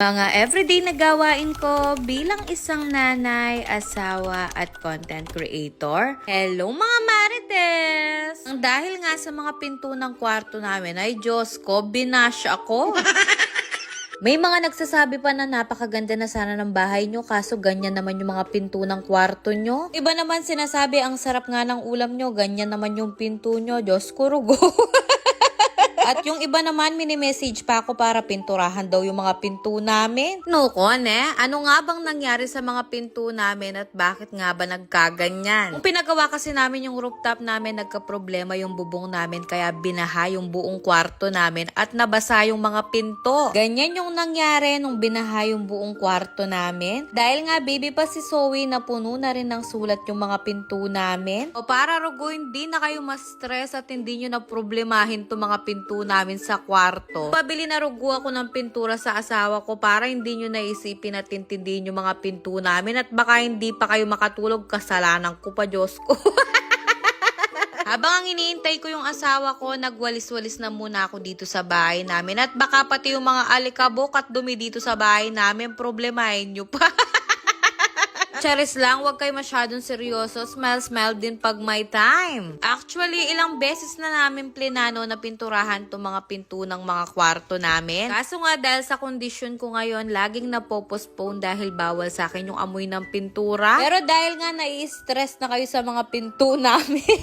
Mga everyday na gawain ko bilang isang nanay, asawa at content creator. Hello mga marites! Ang dahil nga sa mga pinto ng kwarto namin ay Diyos ko, binash ako. May mga nagsasabi pa na napakaganda na sana ng bahay nyo kaso ganyan naman yung mga pinto ng kwarto nyo. Iba naman sinasabi ang sarap nga ng ulam nyo, ganyan naman yung pinto nyo. Diyos ko, rugo. At yung iba naman, mini-message pa ako para pinturahan daw yung mga pinto namin. No, ne? Ano nga bang nangyari sa mga pinto namin at bakit nga ba nagkaganyan? Kung pinagawa kasi namin yung rooftop namin, nagka-problema yung bubong namin kaya binaha yung buong kwarto namin at nabasa yung mga pinto. Ganyan yung nangyari nung binaha yung buong kwarto namin. Dahil nga baby pa si Zoe na puno na rin ng sulat yung mga pinto namin. O para rugo, hindi na kayo ma-stress at hindi nyo na problemahin to mga pinto namin sa kwarto. Pabili na rugo ako ng pintura sa asawa ko para hindi nyo naisipin at intindihin yung mga pinto namin at baka hindi pa kayo makatulog kasalanan ko pa Diyos ko. Habang ang iniintay ko yung asawa ko, nagwalis-walis na muna ako dito sa bahay namin. At baka pati yung mga alikabok at dumi dito sa bahay namin, problemahin nyo pa. Charis lang, wag kayo masyadong seryoso. Smile, smile din pag may time. Actually, ilang beses na namin plinano na pinturahan to mga pinto ng mga kwarto namin. Kaso nga dahil sa kondisyon ko ngayon, laging napopostpone dahil bawal sa akin yung amoy ng pintura. Pero dahil nga nai-stress na kayo sa mga pinto namin.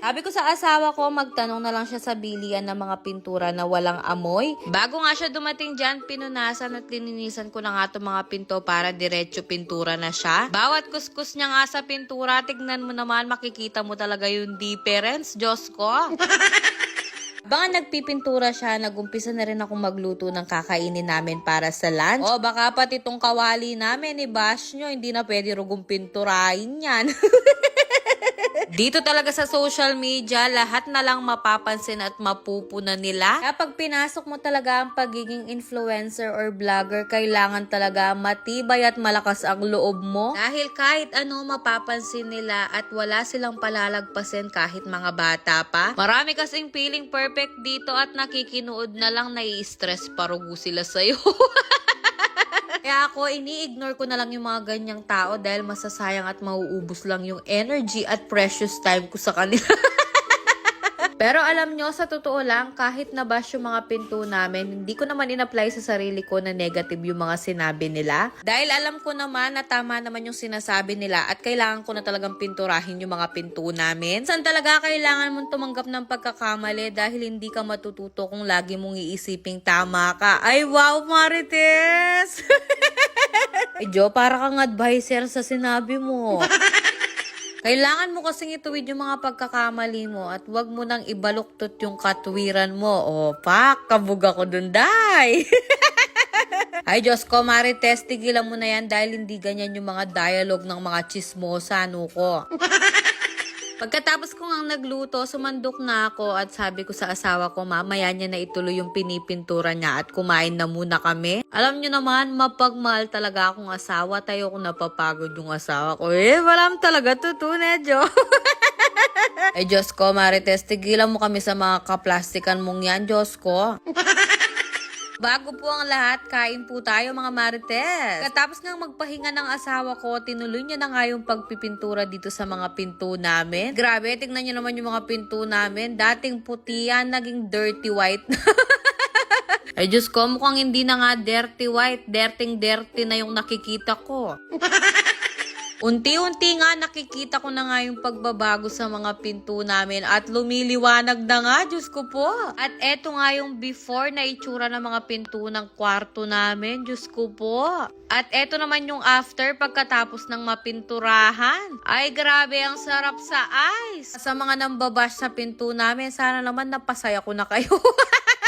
Sabi ko sa asawa ko, magtanong na lang siya sa bilian ng mga pintura na walang amoy. Bago nga siya dumating dyan, pinunasan at lininisan ko na nga itong mga pinto para diretso pintura na siya. Bawat kuskus niya nga sa pintura, tignan mo naman, makikita mo talaga yung difference. Diyos ko. Baka nagpipintura siya, nagumpisa na rin akong magluto ng kakainin namin para sa lunch. O baka pati itong kawali namin, i-bash nyo, hindi na pwede rugong pinturahin yan. Dito talaga sa social media, lahat na lang mapapansin at mapupunan nila. Kapag pinasok mo talaga ang pagiging influencer or vlogger, kailangan talaga matibay at malakas ang loob mo. Dahil kahit ano mapapansin nila at wala silang palalagpasin kahit mga bata pa. Marami kasing feeling perfect dito at nakikinood na lang nai-stress parugo sila sa'yo. Kaya ako, ini-ignore ko na lang yung mga ganyang tao dahil masasayang at mauubos lang yung energy at precious time ko sa kanila. Pero alam nyo, sa totoo lang, kahit nabash yung mga pinto namin, hindi ko naman in-apply sa sarili ko na negative yung mga sinabi nila. Dahil alam ko naman na tama naman yung sinasabi nila at kailangan ko na talagang pinturahin yung mga pinto namin. Saan talaga kailangan mong tumanggap ng pagkakamali dahil hindi ka matututo kung lagi mong iisiping tama ka. Ay wow, Marites! Ay, Jo, para kang advisor sa sinabi mo. Kailangan mo kasing ituwid yung mga pagkakamali mo at wag mo nang ibaluktot yung katwiran mo. O, pak, kabog ako dun, day. Ay, Diyos ko, Marites, tigilan mo na yan dahil hindi ganyan yung mga dialogue ng mga chismosa, ano ko. Pagkatapos ko nga nagluto, sumandok na ako at sabi ko sa asawa ko, mamaya niya na ituloy yung pinipintura niya at kumain na muna kami. Alam niyo naman, mapagmahal talaga akong asawa. Tayo ko napapagod yung asawa ko. Eh, walam talaga tuto, Nedyo. Ay, Diyos ko, Marites, tigilan mo kami sa mga kaplastikan mong yan, Diyos ko. Bago po ang lahat, kain po tayo mga marites. Katapos nga magpahinga ng asawa ko, tinuloy niya na nga yung pagpipintura dito sa mga pinto namin. Grabe, tignan niyo naman yung mga pinto namin. Dating puti yan, naging dirty white. Ay Diyos ko, mukhang hindi na nga dirty white. Dirting dirty na yung nakikita ko. Unti-unti nga nakikita ko na nga yung pagbabago sa mga pinto namin at lumiliwanag na nga, Diyos ko po. At eto nga yung before na itsura ng mga pinto ng kwarto namin, Diyos ko po. At eto naman yung after pagkatapos ng mapinturahan. Ay grabe, ang sarap sa eyes. Sa mga nambabash sa pinto namin, sana naman napasaya ko na kayo.